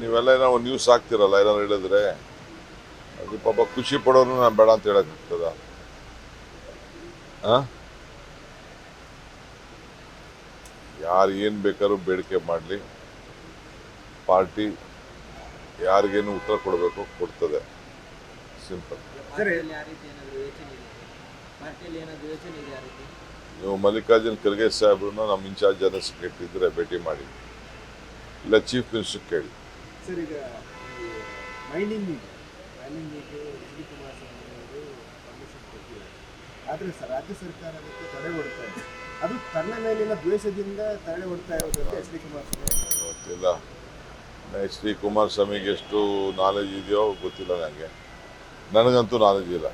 ನೀವೆಲ್ಲ ಏನೋ ನ್ಯೂಸ್ ಹಾಕ್ತಿರಲ್ಲ ಏನಾದ್ರು ಹೇಳಿದ್ರೆ ಅದು ಪಾಪ ಖುಷಿ ಪಡೋರು ನಾನು ಬೇಡ ಅಂತ ಹೇಳಕ್ಕಾಗ್ತದ ಯಾರು ಏನು ಬೇಕಾದ್ರೂ ಬೇಡಿಕೆ ಮಾಡಲಿ. ಪಾರ್ಟಿ ಯಾರಿಗೇನು ಉತ್ತರ ಕೊಡಬೇಕು ಕೊಡ್ತದೆ. ಸಿಂಪಲ್ ನೀವು ಮಲ್ಲಿಕಾರ್ಜುನ್ ಖರ್ಗೆ ಸಾಹೇಬ್ರನ್ನ ನಮ್ಮ ಇನ್ಚಾರ್ಜ್ ಜನರಲ್ ಸೆಕ್ರೆಟರಿ ಇದ್ರೆ ಭೇಟಿ ಮಾಡಿ. ಇಲ್ಲ ಚೀಫ್ ಮಿನಿಸ್ಟರ್ ಕೇಳಿ. ಸರ್ ಈಗ ಮೈನಿಂಗ್ ಮೈನಿಂಗಿಗೆ ಡಿ ಕುಮಾರಸ್ವಾಮಿ ಅವರು ಪರ್ಮಿಷನ್ ಕೊಟ್ಟಿದ್ದಾರೆ. ಆದರೆ ಸರ್ ರಾಜ್ಯ ಸರ್ಕಾರ ಅದಕ್ಕೆ ತಡೆ ಹೊಡ್ತಾ ಇದೆ. ಅದು ತನ್ನ ಮೇಲಿನ ದ್ವೇಷದಿಂದ ತಡೆ ಹೊಡ್ತಾ ಇರೋದು ಅಂತ ಎಚ್ ಡಿ ಕುಮಾರಸ್ವಾಮಿ. ಗೊತ್ತಿಲ್ಲ. ಎಚ್ ಡಿ ಕುಮಾರಸ್ವಾಮಿಗೆ ಎಷ್ಟು ನಾಲೆಜ್ ಇದೆಯೋ ಗೊತ್ತಿಲ್ಲ ನನಗೆ ನನಗಂತೂ ನಾಲೆಜ್ ಇಲ್ಲ.